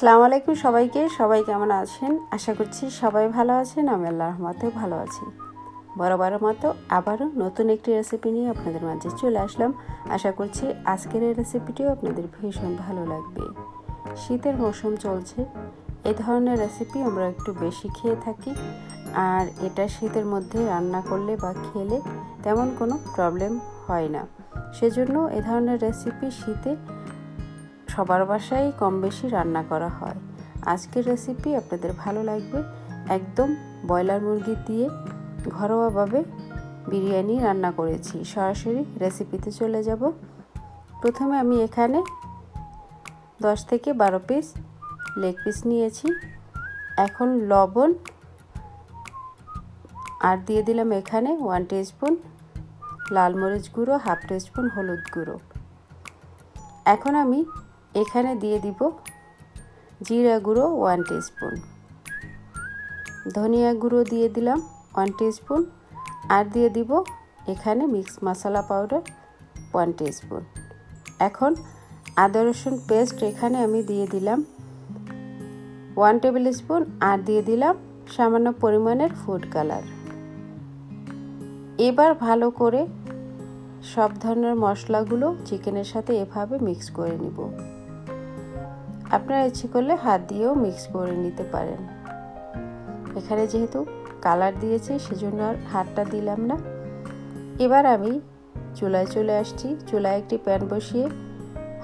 আসসালামু আলাইকুম সবাইকে। সবাই কেমন আছেন? আশা করছি সবাই ভালো আছেন। আমি আল্লাহ রহমতেও ভালো আছি। বরাবরের মতো আবারও নতুন একটি রেসিপি নিয়ে আপনাদের মাঝে চলে আসলাম। আশা করছি আজকের এই রেসিপিটিও আপনাদের ভীষণ ভালো লাগবে। শীতের মৌসুম চলছে। এ ধরনের রেসিপি আমরা একটু বেশি খেয়ে থাকি। আর এটা শীতের মধ্যে রান্না করলে বা খেলে তেমন কোনো প্রবলেম হয় না। সেজন্য এ ধরনের রেসিপি শীতে সবার বাসায় কম বেশি রান্না করা হয়। আজকের রেসিপি আপনাদের ভালো লাগবে। একদম ব্রয়লার মুরগি দিয়ে ঘরোয়াভাবে বিরিয়ানি রান্না করেছি। সরাসরি রেসিপিতে চলে যাব। প্রথমে আমি এখানে দশ থেকে বারো পিস লেগ পিস নিয়েছি। এখন লবণ আর দিয়ে দিলাম এখানে ওয়ান স্পুন লাল মরিচ গুঁড়ো হাফ স্পুন হলুদ গুঁড়ো। এখন আমি এখানে দিয়ে দিব জিরা গুঁড়ো ওয়ান স্পুন ধনিয়া গুঁড়ো দিয়ে দিলাম ওয়ান স্পুন আর দিয়ে দিব এখানে mix masala powder one spoon এখন আদা রসুন পেস্ট এখানে আমি দিয়ে দিলাম ওয়ান টেবিল স্পুন আর দিয়ে দিলাম সামান্য পরিমাণের ফুড কালার এবার ভালো করে সব ধরনের মশলাগুলো চিকেনের সাথে এভাবে মিক্স করে নিব। আপনারা ইচ্ছে করলে হাত দিয়েও মিক্স করে নিতে পারেন। এখানে যেহেতু কালার দিয়েছে, সেজন্য আর হাতটা দিলাম না। এবার আমি চুলায় চলে আসছি। চুলায় একটি প্যান বসিয়ে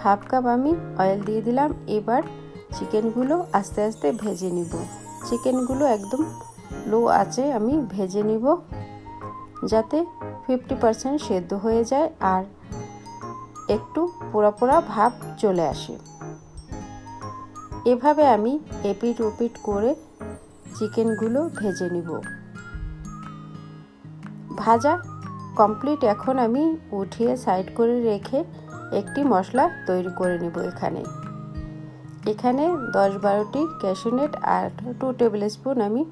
হাফ কাপ আমি অয়েল দিয়ে দিলাম। এবার চিকেনগুলো আস্তে আস্তে ভেজে নিব। চিকেনগুলো একদম লো আছে আমি ভেজে নিব, যাতে ফিফটি পারসেন্ট সেদ্ধ হয়ে যায় আর একটু পোড়া পোড়া ভাব চলে আসে। এভাবে আমি এপিট ওপিট করে চিকেনগুলো ভেজে নিব। ভাজা কমপ্লিট এখন আমি উঠিয়ে সাইড করে রেখে একটি মশলা তৈরি করে নিব এখানে। এখানে দশ বারোটি ক্যাশনেট আর টু টেবিল স্পুন আমি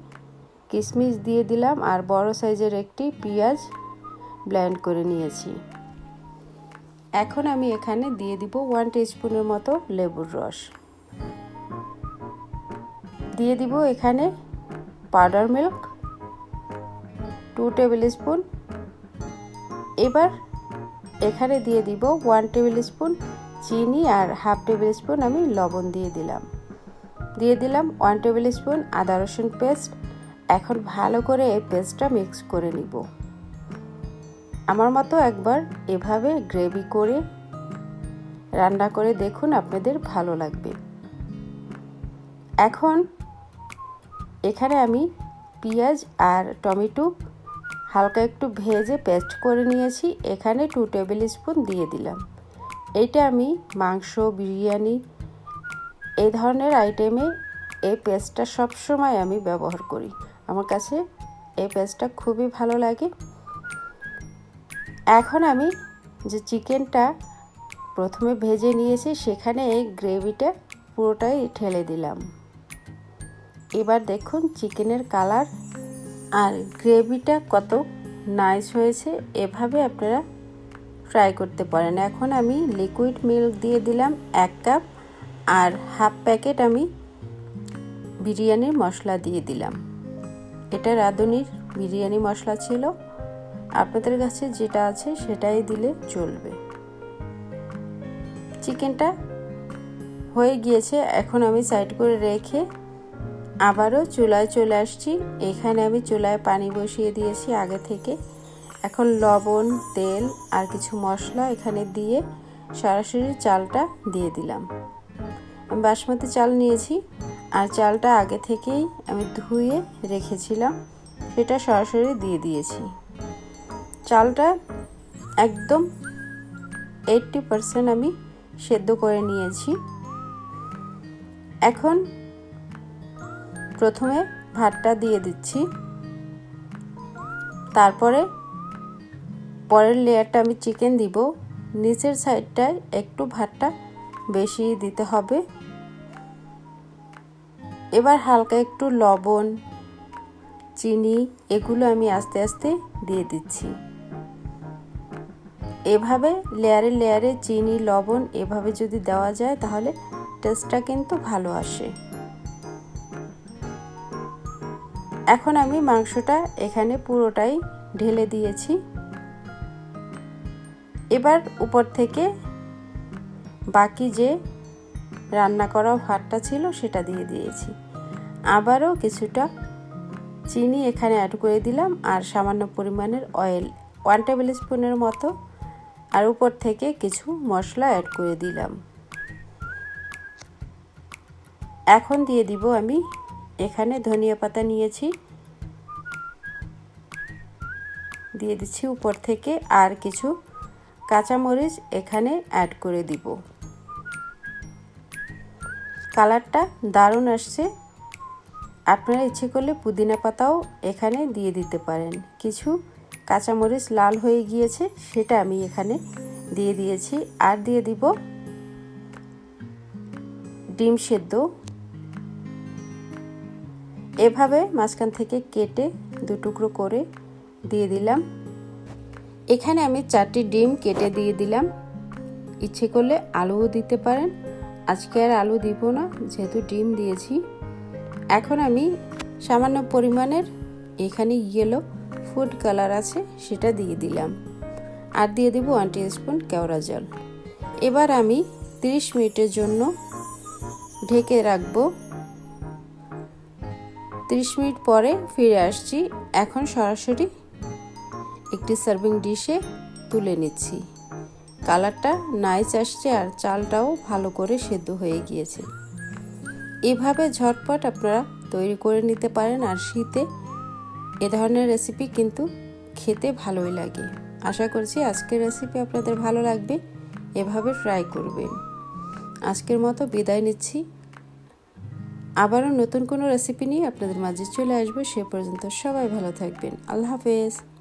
কিশমিশ দিয়ে দিলাম আর বড় সাইজের একটি পেঁয়াজ ব্লেন্ড করে নিয়েছি। এখন আমি এখানে দিয়ে দিব ওয়ান টি স্পুনের মতো লেবুর রস। দিয়ে দিব এখানে powder milk two tablespoon এবার এখানে দিয়ে দিব ওয়ান টেবিল স্পুন চিনি আর হাফ টেবিল স্পুন আমি লবণ দিয়ে দিলাম। দিয়ে দিলাম ওয়ান টেবিল স্পুন আদা রসুন পেস্ট এখন ভালো করে এই পেস্টটা মিক্স করে নিব। আমার মতো একবার এভাবে গ্রেভি করে রান্না করে দেখুন আপনাদের ভালো লাগবে। এখন এখানে আমি পেঁয়াজ আর টমেটো হালকা একটু ভেজে পেস্ট করে নিয়েছি। এখানে টু টেবিল স্পুন দিয়ে দিলাম। এইটা আমি মাংস, বিরিয়ানি এই ধরনের আইটেমে এই পেস্টটা সবসময় আমি ব্যবহার করি। আমার কাছে এই পেস্টটা খুবই ভালো লাগে। এখন আমি যে চিকেনটা প্রথমে ভেজে নিয়েছি, সেখানে এই গ্রেভিটা পুরোটাই ঠেলে দিলাম। এবার দেখুন চিকেনের কালার আর গ্রেভিটা কত নাইস হয়েছে। এভাবে আপনারা ফ্রাই করতে পারেন। এখন আমি লিকুইড মিল্ক দিয়ে দিলাম এক কাপ আর হাফ প্যাকেট আমি বিরিয়ানির মশলা দিয়ে দিলাম। এটা রাঁধুনির বিরিয়ানি মশলা ছিল। আপনাদের কাছে যেটা আছে সেটাই দিলে চলবে। চিকেনটা হয়ে গিয়েছে। এখন আমি সাইড করে রেখে আবারও চুলায় চলে আসছি। এখানে আমি চুলায় পানি বসিয়ে দিয়েছি আগে থেকে। এখন লবণ, তেল আর কিছু মশলা এখানে দিয়ে সরাসরি চালটা দিয়ে দিলাম। আমি বাসমতি চাল নিয়েছি আর চালটা আগে থেকেই আমি ধুয়ে রেখেছিলাম। সেটা সরাসরি দিয়ে দিয়েছি। চালটা একদম এইটটি পারসেন্ট আমি সেদ্ধ করে নিয়েছি। এখন প্রথমে ভাতটা দিয়ে দিচ্ছি। তারপরে পরের লেয়ারটা আমি চিকেন দিব। নিচের সাইডটায় একটু ভাতটা বেশি দিতে হবে। এবার হালকা একটু লবণ, চিনি এগুলো আমি আস্তে আস্তে দিয়ে দিচ্ছি। এভাবে লেয়ারে লেয়ারে চিনি, লবণ এভাবে যদি দেওয়া যায় তাহলে টেস্টটা কিন্তু ভালো আসে। এখন আমি মাংসটা এখানে পুরোটাই ঢেলে দিয়েছি। এবার উপর থেকে বাকি যে রান্না করা ভাতটা ছিল সেটা দিয়ে দিয়েছি। আবারও কিছুটা চিনি এখানে অ্যাড করে দিলাম আর সামান্য পরিমাণের অয়েল ওয়ান টেবিল স্পুনের মতো। আর উপর থেকে কিছু মশলা অ্যাড করে দিলাম। এখন দিয়ে দিব আমি এখানে ধনিয়া পাতা নিয়েছি। দিয়ে দিচ্ছি উপর থেকে আর কিছু কাঁচামরিচ এখানে অ্যাড করে দিব। কালারটা দারুণ আসছে। আপনারা ইচ্ছে করলে পুদিনা পাতাও এখানে দিয়ে দিতে পারেন। কিছু কাঁচামরিচ লাল হয়ে গিয়েছে, সেটা আমি এখানে দিয়ে দিয়েছি। আর দিয়ে দিব ডিম সেদ্ধ। এভাবে মাঝখান থেকে কেটে দু টুকরো করে দিয়ে দিলাম। এখানে আমি চারটি ডিম কেটে দিয়ে দিলাম। ইচ্ছে করলে আলুও দিতে পারেন। আজকে আর আলু দিব না, যেহেতু ডিম দিয়েছি। এখন আমি সামান্য পরিমাণের এখানে ইয়েলো ফুড কালার আছে, সেটা দিয়ে দিলাম। আর দিয়ে দিব ওয়ান স্পুন কেওড়া জল। এবার আমি 30 মিনিটের জন্য ঢেকে রাখব। 30 মিনিট পরে ফিরে আসছি। এখন সরাসরি একটি সার্ভিং ডিশে তুলে নিচ্ছি। কালারটা নাইস আসছে আর চালটাও ভালো করে সেদ্ধ হয়ে গিয়েছে। এভাবে ঝটপট আপনারা তৈরি করে নিতে পারেন আর শীতে এ ধরনের রেসিপি কিন্তু খেতে ভালোই লাগে। আশা করছি আজকের রেসিপি আপনাদের ভালো লাগবে। এভাবে ট্রাই করবেন। আজকের মতো বিদায় নিচ্ছি। আবারও নতুন কোনো রেসিপি নিয়ে আপনাদের মাঝে চলে আসব। সে পর্যন্ত সবাই ভালো থাকবেন। আল্লাহ হাফেজ।